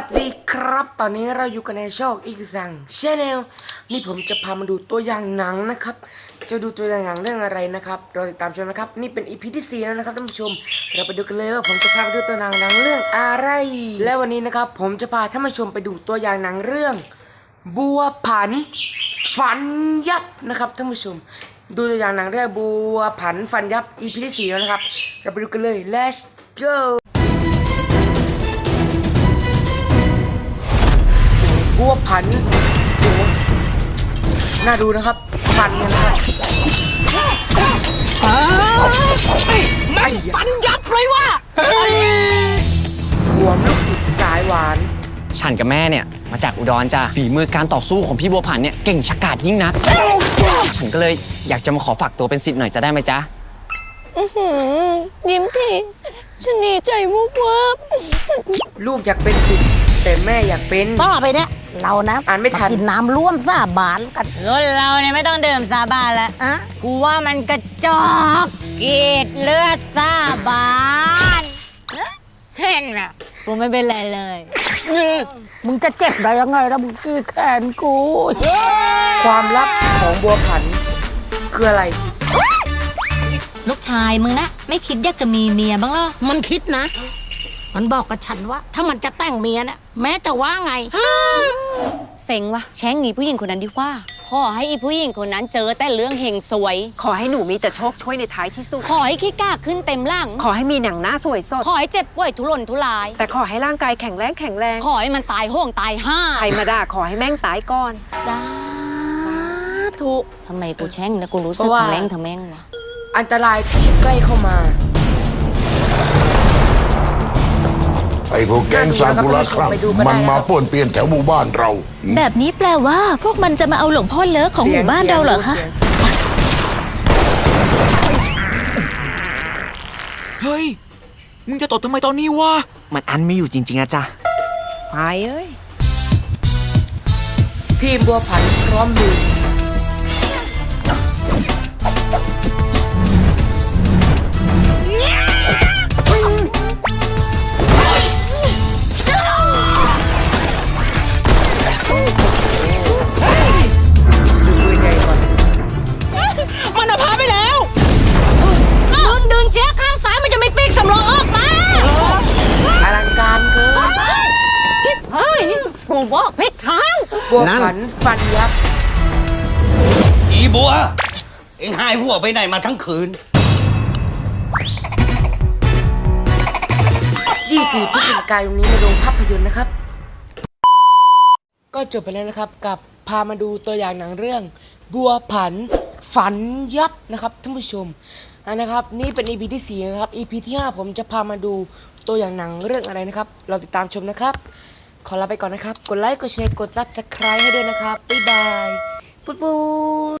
วัสดีครับ ตอนนี้เราอยู่กันในช่องอีกซังชาแนลนี่ผมจะพามาดูตัวอย่างหนังนะครับ จะดูตัวอย่างหนังเรื่องอะไรนะครับรอติดตามชมนะครับ นี่เป็นอีพีที่สี่แล้วนะครับท่านผู้ชม เราไปดูกันเลยว่าผมจะพาไปดูตัวอย่างหนังเรื่องอะไร และวันนี้นะครับ ผมจะพาท่านผู้ชมไปดูตัวอย่างหนังเรื่อง บัวผัน ฝันยับนะครับท่านผู้ชม ดูตัวอย่างหนังเรื่องบัวผันฝันยับ EP ที่สี่แล้วนะครับ เราไปดูกันเลย let's go ผันโอ้โหน่าดูนะครับฟันกันนะครับไอ้ฟันยับเลยว่ะรวมลูกศิษย์สายหวาน ฉันกับแม่เนี่ย มาจากอุดรจ้ะฝีมือการต่อสู้ของพี่บัวผันเนี่ยเก่งชะกาจยิ่งนัก ฉันก็เลยอยากจะมาขอฝากตัวเป็นศิษย์หน่อยจะได้ไหมจ๊ะยิ้มทีฉันดีใจมุกวับลูกอยากเป็นศิษย์แต่แม่อยากเป็นต่อไปเนี่ย เรานะอ่านไม่ทัน กินน้ำร่วมสาบานกันรุ่นเราเนี่ยไม่ต้องดื่มสาบานแล้วอะกูว่ามันกระจอกกรีดเลือดสาบานเห็นไหมกูไม่เป็นไรเลยนี่มึงจะเจ็บได้ยังไงแล้วมึงคือแขนกูความลับของบัวผัน คืออะไร ลูกชายมึงนะ ไม่คิดอยากจะมีเมียบ้างเหรอ มันคิดนะ มันบอกกับฉันว่า ถ้ามันจะแต่งเมียเนี่ยแม้จะว่าไง เซ็งวะแช่งหนีผู้หญิงคนนั้นดีกว่า ขอให้อีผู้หญิงคนนั้นเจอแต่เรื่องเฮงสวย ขอให้หนูมีแต่โชคช่วยในท้ายที่สุด ขอให้ขี้กล้าขึ้นเต็มร่าง ขอให้มีหนังหน้าสวยสด ขอให้เจ็บป่วยทุรนทุราย แต่ขอให้ร่างกายแข็งแรงแข็งแรง ขอให้มันตายโห้งตายห้าใครมาด่าขอให้แม่งตายก่อนสาธุทำไมกูแช่งนะกูรู้สึกเพราะว่าทำแม่งทำแม่งวะอันตรายที่ใกล้เข้ามา ไอ้พวกแก๊งซากุระครับไปดูกันได้มันมานะครับป่วนเปลี่ยนแถวหมู่บ้านเรา แบบนี้แปลว่าพวกมันจะมาเอาหลวงพ่อเลิกของหมู่บ้านเราเหรอคะสียงเฮ้ย มึงจะตดทำไมตอนนี้วะ มันอันไม่อยู่จริง ๆอะจ๊ะไปเอ้ย ทีมบัวผันพร้อมลุย บอกผิดทางบัวผันฟันยับอีบัว เอ็งหายหัวไปไหนมาทั้งคืน 24พฤศจิกายนนี้ในโรงภาพยนตร์นะครับ ก็จบไปแล้วนะครับกับพามาดูตัวอย่างหนังเรื่อง บัวผันฝันยับนะครับท่านผู้ชมอะนะครับ นี่เป็น EP ที่4นะครับ EP ที่ 5 ผมจะพามาดูตัวอย่างหนังเรื่องอะไรนะครับ เราติดตามชมนะครับ ขอลาไปก่อนนะครับ กดไลค์ กดแชร์ กด Subscribe ให้ด้วยนะครับ บ๊ายบาย ปุ๊บปุ๊บ